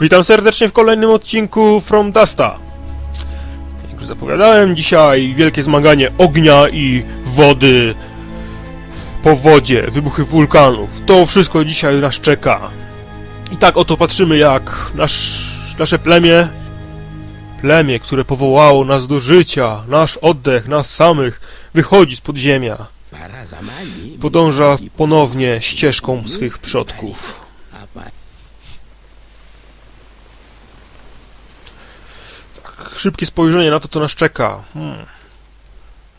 Witam serdecznie w kolejnym odcinku From Dusta. Jak już zapowiadałem, dzisiaj wielkie zmaganie ognia i wody po wodzie, wybuchy wulkanów. To wszystko dzisiaj nas czeka. I tak oto patrzymy jak nasz, nasze plemię, plemię, które powołało nas do życia, nasz oddech, nas samych, wychodzi z podziemia. Podąża ponownie ścieżką swych przodków. Szybkie spojrzenie na to, co nas czeka. Hmm.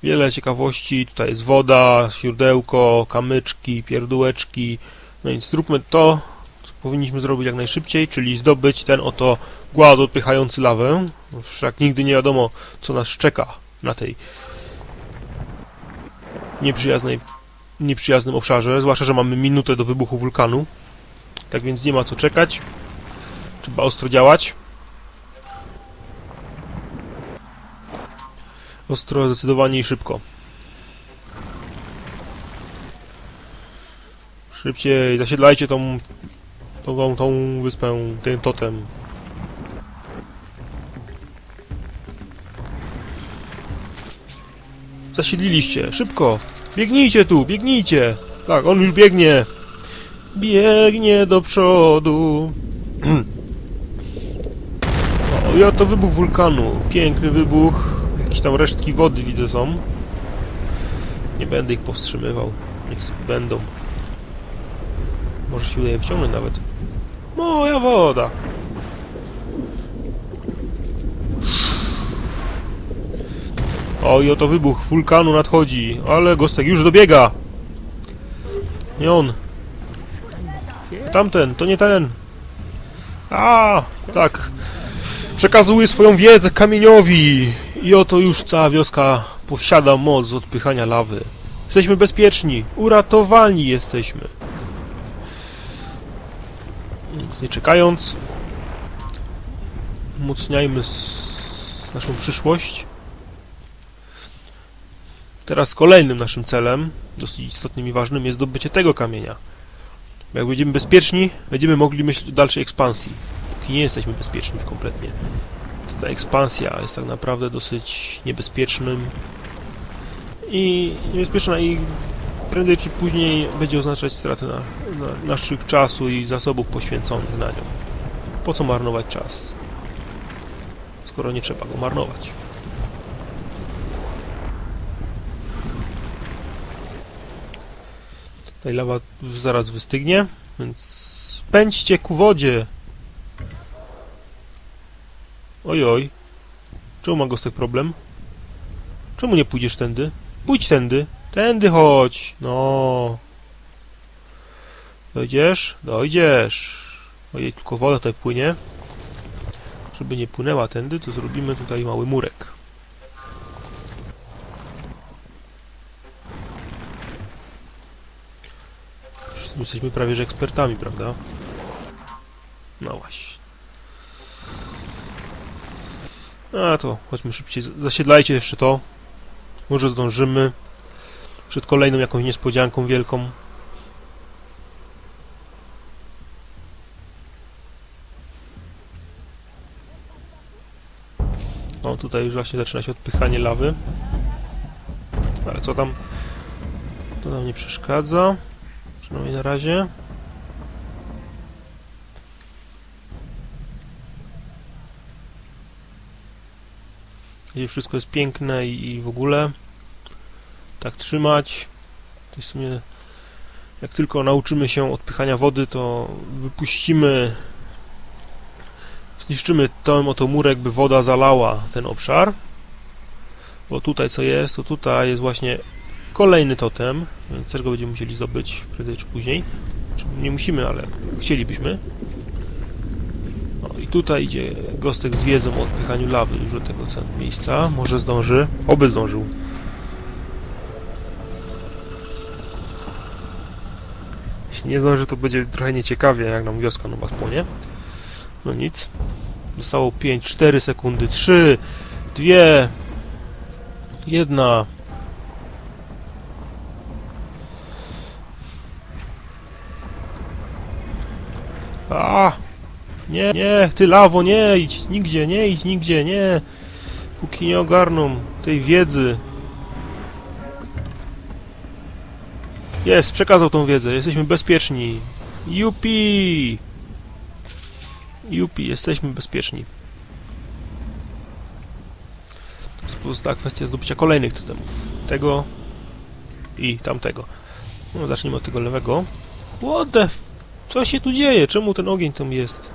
Wiele ciekawości, tutaj jest woda, źródełko, kamyczki, pierdółeczki. No więc zróbmy to, co powinniśmy zrobić jak najszybciej, czyli zdobyć ten oto głaz odpychający lawę. Wszak nigdy nie wiadomo, co nas czeka na tej nieprzyjaznej, nieprzyjaznym obszarze, zwłaszcza, że mamy minutę do wybuchu wulkanu. Tak więc nie ma co czekać. Trzeba ostro działać. Ostro, zdecydowanie i szybko. Szybciej, zasiedlajcie tą, tą, tą, tą wyspę, ten totem. Zasiedliliście, szybko! Biegnijcie tu, biegnijcie! Tak, on już biegnie! Biegnie do przodu! O, i oto wybuch wulkanu. Piękny wybuch. Jakieś tam resztki wody widzę są. Nie będę ich powstrzymywał. Niech będą. Może się uda je wciągnąć nawet. Moja woda! O, i oto wybuch wulkanu nadchodzi. Ale Gostek już dobiega! Nie on. Tamten, to nie ten. A, tak. Przekazuje swoją wiedzę kamieniowi. I oto już cała wioska posiada moc odpychania lawy. Jesteśmy bezpieczni. Uratowani jesteśmy. Więc nie czekając, umocniajmy naszą przyszłość. Teraz kolejnym naszym celem, dosyć istotnym i ważnym, jest zdobycie tego kamienia. Jak będziemy bezpieczni, będziemy mogli myśleć o dalszej ekspansji. Póki nie jesteśmy bezpieczni kompletnie. Ta ekspansja jest tak naprawdę dosyć niebezpiecznym i niebezpieczna i prędzej czy później będzie oznaczać stratę na, na naszych czasu i zasobów poświęconych na nią. Po co marnować czas? Skoro nie trzeba go marnować. Tutaj lawa zaraz wystygnie, więc pędźcie ku wodzie. Ojoj. Czemu ma Gostek problem? Czemu nie pójdziesz tędy? Pójdź tędy. Tędy chodź. No. Dojdziesz? Dojdziesz. Ojej, tylko woda tutaj płynie. Żeby nie płynęła tędy, to zrobimy tutaj mały murek. Jesteśmy prawie że ekspertami, prawda? No właśnie. A to, chodźmy szybciej. Zasiedlajcie jeszcze to. Może zdążymy. Przed kolejną jakąś niespodzianką wielką. O, tutaj już właśnie zaczyna się odpychanie lawy. Ale co tam? To nam nie przeszkadza. Przynajmniej na razie. Gdzie wszystko jest piękne i, i w ogóle tak trzymać. To jest w sumie jak tylko nauczymy się odpychania wody, to wypuścimy zniszczymy ten oto murek, by woda zalała ten obszar. Bo tutaj co jest, to tutaj jest właśnie kolejny totem, więc też go będziemy musieli zdobyć prędzej czy później. Czy Nie musimy, ale chcielibyśmy. Tutaj idzie Gostek z wiedzą o odpychaniu lawy już do tego miejsca. Może zdąży. Oby zdążył. Jeśli nie zdąży, to będzie trochę nieciekawie, jak nam wioska nowa spłonie. No nic. Zostało 5, 4 sekundy, 3, 2, 1. A! Nie, nie, ty lawo, nie idź nigdzie, nie idź nigdzie, nie. Póki nie ogarną tej wiedzy. Jest, przekazał tą wiedzę, jesteśmy bezpieczni. Jupi! Jupi, jesteśmy bezpieczni. Teraz Pozostała kwestia zdobycia kolejnych totemów. Tego i tamtego. No, zacznijmy od tego lewego. What the... Co się tu dzieje? Czemu ten ogień tam jest?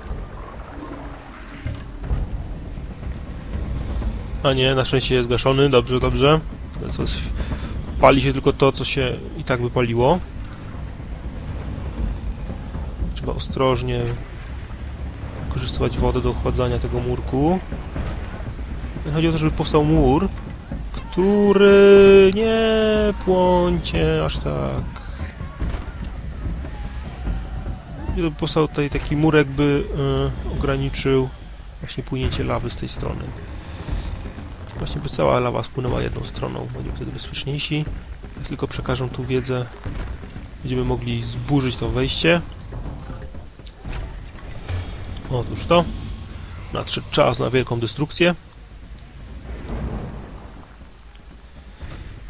A nie, na szczęście jest gaszony. Dobrze, dobrze. Coś... Pali się tylko to, co się i tak by paliło. Trzeba ostrożnie wykorzystywać wodę do ochładzania tego murku. Chodzi o to, żeby powstał mur, który nie płońcie aż tak. Żeby powstał tutaj taki murek, by y, ograniczył właśnie płynięcie lawy z tej strony. Właśnie by cała lawa spłynęła jedną stroną, będziemy wtedy bezpieczniejsi. Jak tylko przekażą tu wiedzę, będziemy mogli zburzyć to wejście. Otóż to. Nadszedł czas na wielką destrukcję.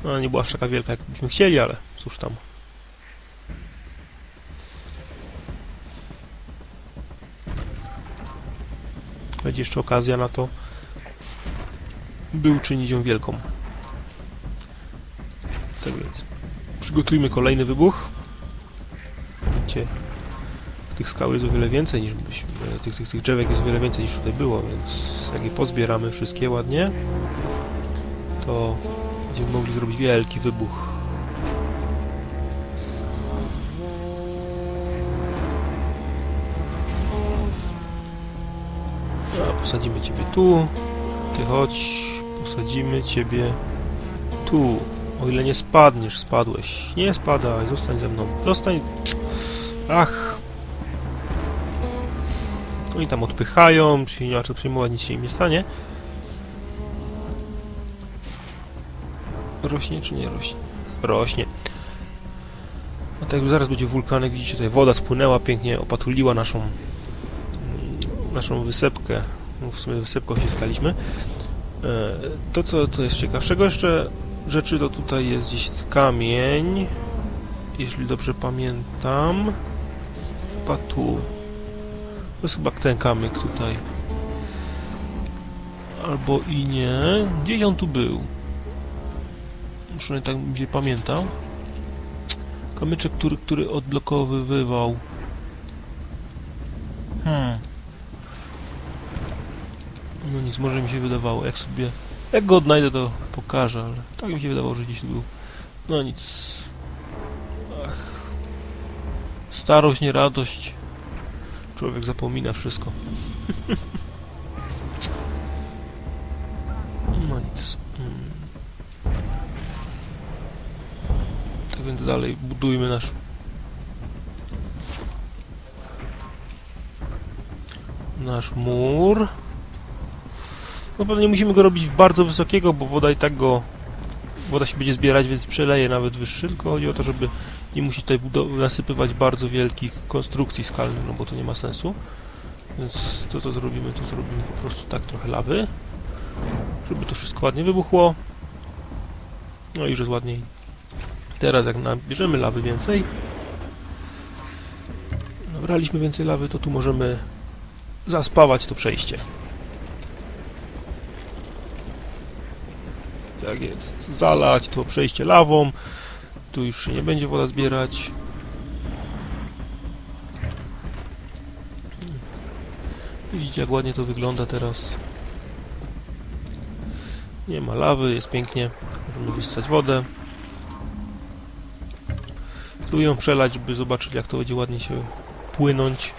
No, nie była aż taka wielka, jak byśmy chcieli, ale cóż tam. Będzie jeszcze okazja na to, by uczynić ją wielką. Tak więc przygotujmy kolejny wybuch. Widzicie, tych skał jest o wiele więcej niż byśmy, tych, tych, tych drzewek jest o wiele więcej niż tutaj było, więc jak je pozbieramy wszystkie ładnie, to będziemy mogli zrobić wielki wybuch. A, posadzimy ciebie tu, ty chodź, posadzimy ciebie tu. O ile nie spadniesz, spadłeś. Nie spadaj, zostań ze mną. Zostań. Ach. Oni tam odpychają, się nie nic się im nie stanie. Rośnie czy nie rośnie? Rośnie. A tak zaraz będzie wulkanek, widzicie tutaj woda spłynęła, pięknie opatuliła naszą mm, naszą wysepkę. No, w sumie wysepką się staliśmy. E, To co to jest ciekawszego jeszcze rzeczy to tutaj jest gdzieś kamień. Jeśli dobrze pamiętam. Chyba tu. To jest chyba ten kamyk tutaj. Albo i nie. Gdzieś on tu był. Muszę tak gdzie pamiętam. Kamyczek, który, który odblokowywał. Hmm. No nic, może mi się wydawało, jak sobie... Jak go odnajdę, to pokażę, ale tak mi się wydawało, że gdzieś był. No nic. Ach. Starość, nie radość. Człowiek zapomina wszystko. no nic. Mm. Tak więc dalej budujmy nasz nasz mur. No pewnie musimy go robić bardzo wysokiego, bo woda i tak go... Woda się będzie zbierać, więc przeleje nawet wyższy, tylko chodzi o to, żeby nie musieć tutaj nasypywać bardzo wielkich konstrukcji skalnych, no bo to nie ma sensu. Więc to, co zrobimy, to zrobimy po prostu tak trochę lawy, żeby to wszystko ładnie wybuchło. No i już jest ładniej. Teraz jak nabierzemy lawy więcej, nabraliśmy więcej lawy, to tu możemy zaspawać to przejście. Tak jest. Zalać to przejście lawą. Tu już się nie będzie woda zbierać. Widzicie jak ładnie to wygląda teraz. Nie ma lawy, jest pięknie. Możemy wyssać wodę. Tu ją przelać, żeby zobaczyć jak to będzie ładnie się płynąć.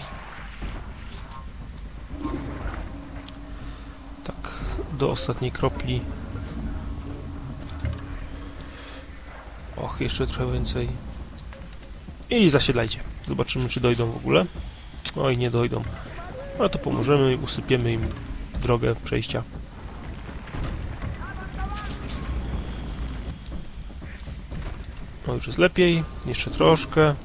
Tak, do ostatniej kropli. Jeszcze trochę więcej. I zasiedlajcie. Zobaczymy, czy dojdą w ogóle. Oj, nie dojdą. No to pomożemy i usypiemy im drogę przejścia. No już jest lepiej. Jeszcze troszkę.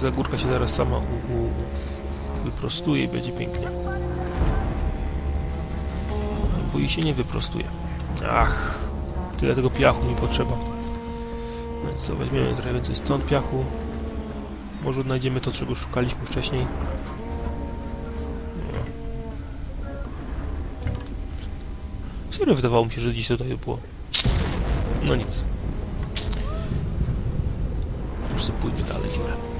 Zagórka się zaraz sama u, u, wyprostuje i będzie pięknie. Bo i się nie wyprostuje. Ach, tyle tego piachu mi potrzeba. Więc co, weźmiemy trochę więcej stąd piachu. Może odnajdziemy to, czego szukaliśmy wcześniej. Nie. Serio wydawało mi się, że dziś tutaj było. No nic. Przysypujmy dalej dziurę.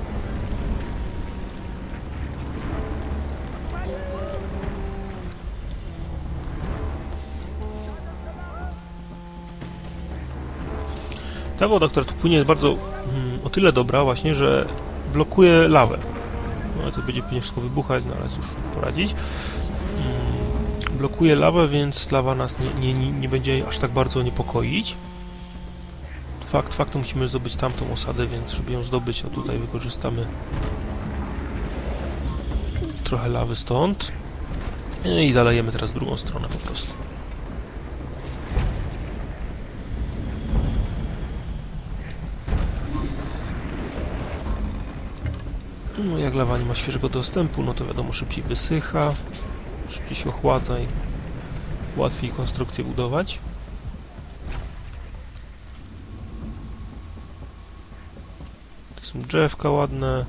Ta woda, która tu płynie jest bardzo mm, o tyle dobra właśnie, że blokuje lawę. No to będzie pewnie wszystko wybuchać, no ale cóż, poradzić. Mm, blokuje lawę, więc lawa nas nie, nie, nie będzie aż tak bardzo niepokoić. Fakt faktem musimy zdobyć tamtą osadę, więc żeby ją zdobyć, no tutaj wykorzystamy trochę lawy stąd. No I zalejemy teraz drugą stronę po prostu. No jak lawa nie ma świeżego dostępu, no to wiadomo szybciej wysycha, szybciej się ochładza i łatwiej konstrukcję budować. To są drzewka ładne,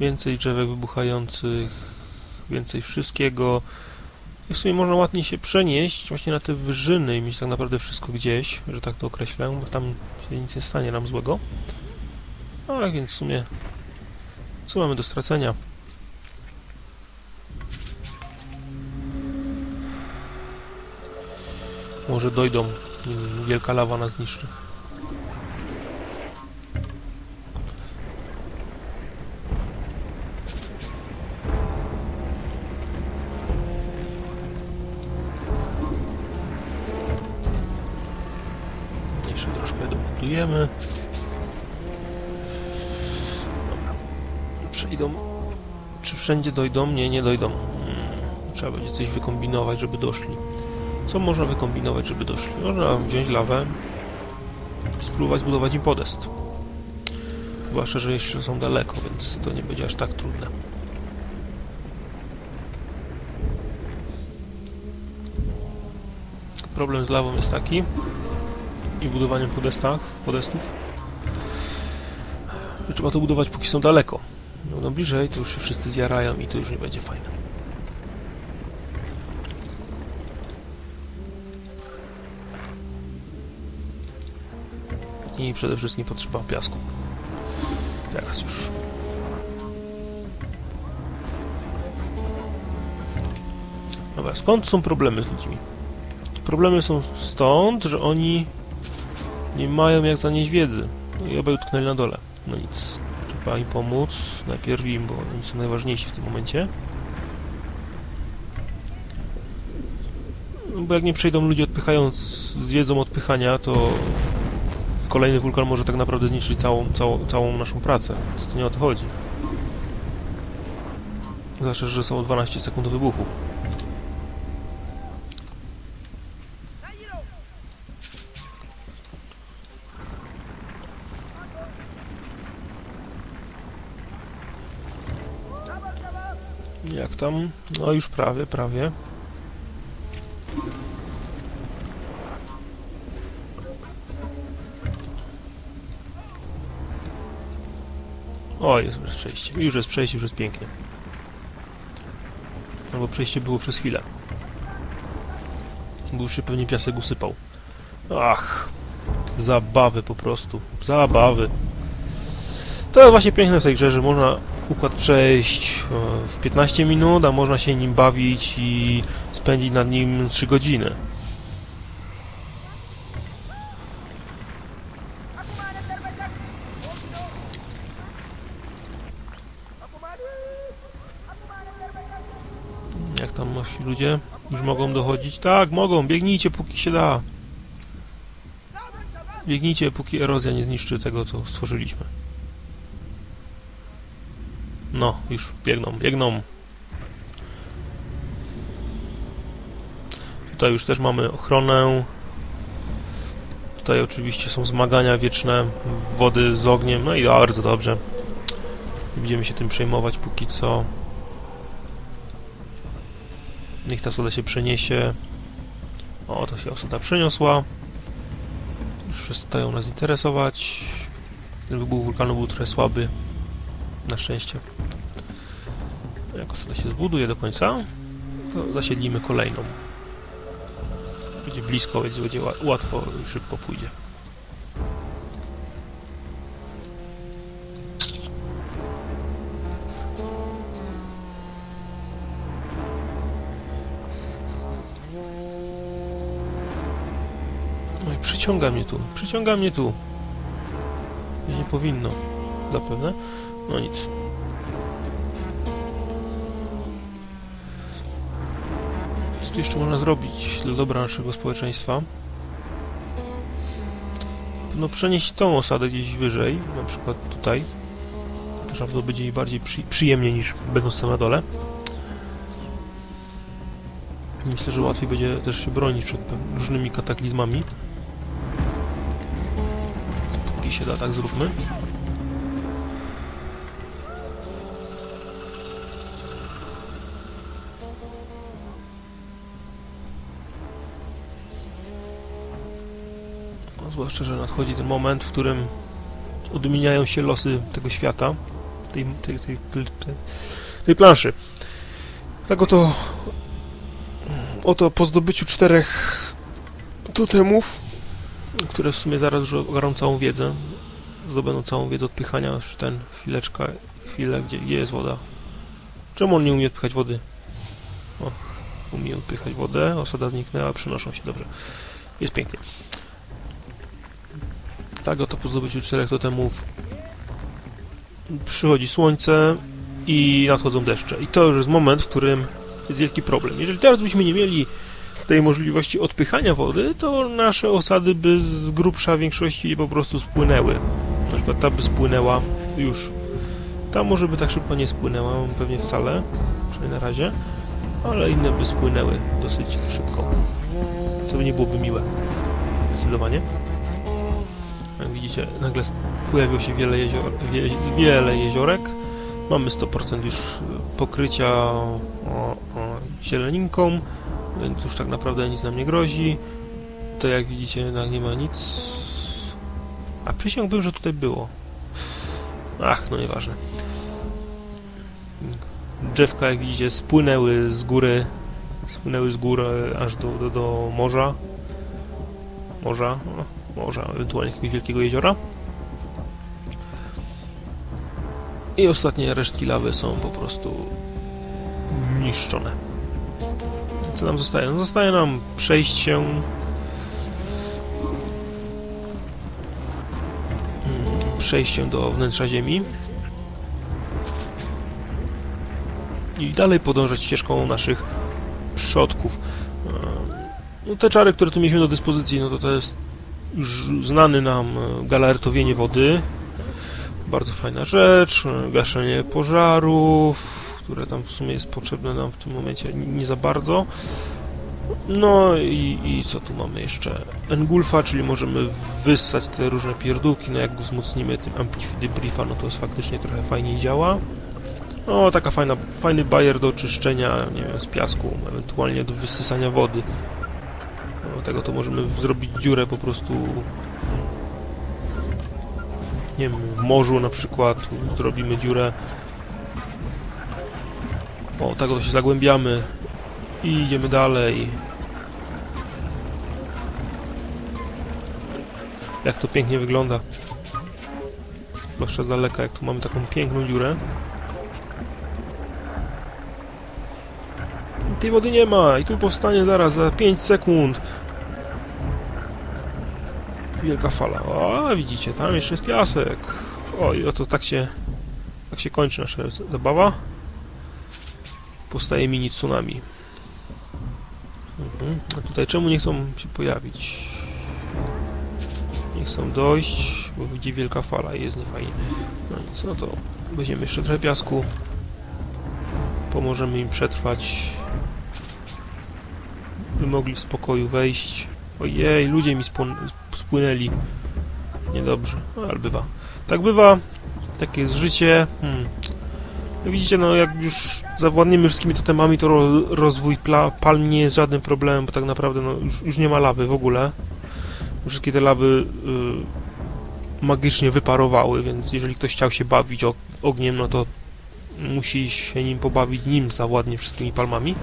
więcej drzewek wybuchających, więcej wszystkiego. I w sumie można ładnie się przenieść właśnie na te wyżyny i mieć tak naprawdę wszystko gdzieś, że tak to określę, bo tam się nic nie stanie nam złego. A więc w sumie co mamy do stracenia? Może dojdą, nim wielka lawa nas zniszczy. Jeszcze troszkę dobudujemy. Wszędzie dojdą? Nie, nie dojdą. Hmm. Trzeba będzie coś wykombinować, żeby doszli. Co można wykombinować, żeby doszli? Można wziąć lawę i spróbować zbudować im podest. Zwłaszcza, że jeszcze są daleko, więc to nie będzie aż tak trudne. Problem z lawą jest taki i budowaniem podestach, podestów, że trzeba to budować póki są daleko. No, no bliżej, to już się wszyscy zjarają i to już nie będzie fajne. I przede wszystkim potrzeba piasku. Teraz już. Dobra, skąd są problemy z ludźmi? Problemy są stąd, że oni nie mają jak zanieść wiedzy. No i obaj utknęli na dole. No nic. Trzeba im pomóc. Najpierw im, bo oni są najważniejsi w tym momencie. No bo jak nie przejdą ludzie odpychając z wiedzą odpychania, to kolejny wulkan może tak naprawdę zniszczyć całą, całą, całą naszą pracę. To nie o to chodzi. Zwłaszcza, że są 12 sekund wybuchu. Jak tam? No już prawie, prawie. O, jest już przejście. Już jest przejście, już jest pięknie. Albo przejście było przez chwilę. Bo już się pewnie piasek usypał. Ach, zabawy po prostu. Zabawy. To jest właśnie piękne w tej grze, że można układ przejść e, w 15 minut, a można się nim bawić i spędzić nad nim 3 godziny. Jak tam nasi ludzie? Już mogą dochodzić? Tak, mogą, biegnijcie póki się da. Biegnijcie póki erozja nie zniszczy tego, co stworzyliśmy. No, już biegną, biegną. Tutaj już też mamy ochronę. Tutaj oczywiście są zmagania wieczne wody z ogniem, no i bardzo dobrze. Będziemy się tym przejmować póki co. Niech ta soda się przeniesie. O, to się osoda przeniosła. Już przestają nas interesować. Ten wybuch wulkanu był trochę słaby. Na szczęście. Osoda się zbuduje do końca, to zasiedlimy kolejną. Będzie blisko, więc będzie ła- łatwo i szybko pójdzie. No i przyciąga mnie tu, przyciąga mnie tu. Nie powinno, zapewne. No nic. Co tu jeszcze można zrobić dla dobra naszego społeczeństwa? No przenieść tą osadę gdzieś wyżej, na przykład tutaj. Naprawdę będzie jej bardziej przy, przyjemnie niż będąc tam na dole. Myślę, że łatwiej będzie też się bronić przed różnymi kataklizmami. Póki się da, tak zróbmy. Zwłaszcza, że nadchodzi ten moment, w którym odmieniają się losy tego świata, tej, tej, tej, tej, tej planszy. Tak oto, oto po zdobyciu czterech totemów, które w sumie zaraz już ogarną całą wiedzę, zdobędą całą wiedzę odpychania, już ten, chwileczka, chwilę, gdzie, gdzie jest woda? Czemu on nie umie odpychać wody? O, umie odpychać wodę, osada zniknęła, przenoszą się, dobrze. Jest pięknie. Tak oto po zdobyciu czterech totemów przychodzi słońce i nadchodzą deszcze. I to już jest moment, w którym jest wielki problem. Jeżeli teraz byśmy nie mieli tej możliwości odpychania wody, to nasze osady by z grubsza większości po prostu spłynęły. Na przykład ta by spłynęła już. Ta może by tak szybko nie spłynęła, pewnie wcale, przynajmniej na razie, ale inne by spłynęły dosyć szybko. Co by nie byłoby miłe. Zdecydowanie. Widzicie, nagle pojawiło się wiele, jezior, wie, wiele jeziorek. Mamy 100% już pokrycia o, o, zieleninką, więc już tak naprawdę nic nam nie grozi. To jak widzicie, jednak nie ma nic. A przysiągłbym, że tutaj było. Ach, no nieważne. Drzewka, jak widzicie, spłynęły z góry, spłynęły z góry aż do, do, do morza. Morza, no, morza, ewentualnie jakiegoś wielkiego jeziora. I ostatnie resztki lawy są po prostu niszczone. Co nam zostaje? No zostaje nam przejść się mm, przejść się do wnętrza ziemi i dalej podążać ścieżką naszych przodków. Em, No, te czary, które tu mieliśmy do dyspozycji, no to to jest już znany nam e, galartowienie wody. Bardzo fajna rzecz. e, Gaszenie pożarów, które tam w sumie jest potrzebne nam w tym momencie nie za bardzo. No i, i co tu mamy jeszcze? Engulfa, czyli możemy wyssać te różne pierdółki, no jak go wzmocnimy tym Amplify Briefa, no to jest faktycznie trochę fajniej działa. O, taka fajna, fajny bajer do oczyszczenia, nie wiem, z piasku, ewentualnie do wysysania wody. Tego to możemy zrobić dziurę po prostu nie wiem, w morzu na przykład zrobimy dziurę. O, tak to się zagłębiamy i idziemy dalej. Jak to pięknie wygląda. Zwłaszcza z daleka, jak tu mamy taką piękną dziurę. Tej wody nie ma i tu powstanie zaraz za 5 sekund. Wielka fala. O, widzicie, tam jeszcze jest piasek. Oj, oto tak się tak się kończy nasza zabawa. Powstaje mini tsunami. Mhm. A tutaj czemu nie chcą się pojawić? Nie chcą dojść, bo widzi wielka fala i jest niefajnie. No nic, no to weźmiemy jeszcze trochę piasku. Pomożemy im przetrwać. By mogli w spokoju wejść. Ojej, ludzie mi spłynęli. Niedobrze, no, ale bywa. Tak bywa. Takie jest życie. Hmm. Jak widzicie, no jak już zawładniemy wszystkimi totemami, to ro, rozwój palm nie jest żadnym problemem, bo tak naprawdę no, już, już nie ma lawy w ogóle. Wszystkie te lawy y, magicznie wyparowały, więc jeżeli ktoś chciał się bawić ogniem, no to musi się nim pobawić, nim zawładnie wszystkimi palmami,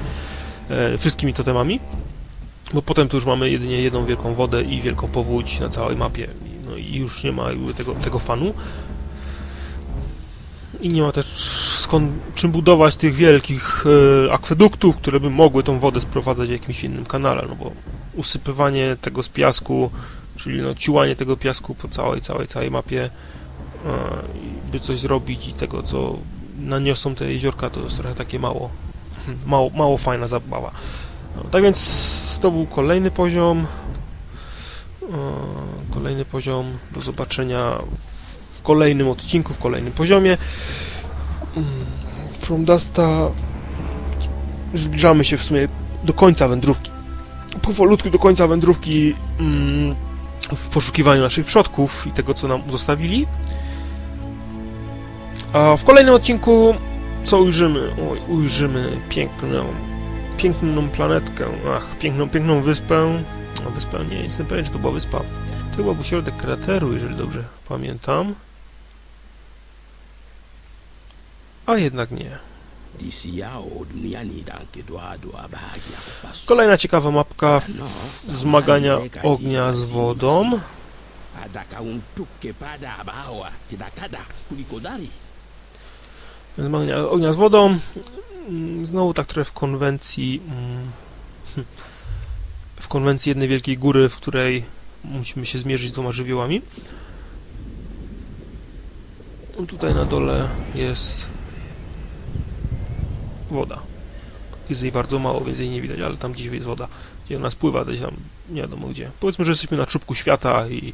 e, wszystkimi totemami. Bo potem tu już mamy jedynie jedną wielką wodę i wielką powódź na całej mapie. No i już nie ma tego, tego fanu. I nie ma też skąd, czym budować tych wielkich e, akweduktów, które by mogły tą wodę sprowadzać w jakimś innym kanale, no bo usypywanie tego z piasku, czyli no ciułanie tego piasku po całej, całej, całej mapie, e, by coś zrobić i tego, co naniosą te jeziorka, to jest trochę takie mało, mało, mało fajna zabawa. No, tak więc to był kolejny poziom. Kolejny poziom. Do zobaczenia w kolejnym odcinku, w kolejnym poziomie. Mm, From Dusta zbliżamy się w sumie do końca wędrówki. Powolutku do końca wędrówki mm, w poszukiwaniu naszych przodków i tego, co nam zostawili. A w kolejnym odcinku co ujrzymy? Oj, ujrzymy piękną, piękną planetkę, ach, piękną, piękną wyspę. A wyspę nie jestem pewien, czy to była wyspa. To chyba był środek krateru, jeżeli dobrze pamiętam. A jednak nie. Kolejna ciekawa mapka zmagania ognia z wodą. Zmagania ognia z wodą. Mm, Znowu tak trochę w konwencji. mm, W konwencji jednej wielkiej góry, w której musimy się zmierzyć z dwoma żywiołami. No Tutaj na dole jest woda. Jest jej bardzo mało, więc jej nie widać, ale tam gdzieś jest woda. Gdzie ona spływa, gdzieś tam nie wiadomo gdzie. Powiedzmy, że jesteśmy na czubku świata i,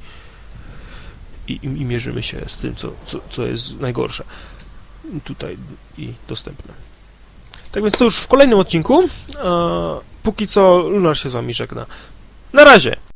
i, i mierzymy się z tym, co, co, co jest najgorsze tutaj i dostępne. Tak więc to już w kolejnym odcinku. Póki co Lunar się z wami żegna. Na razie!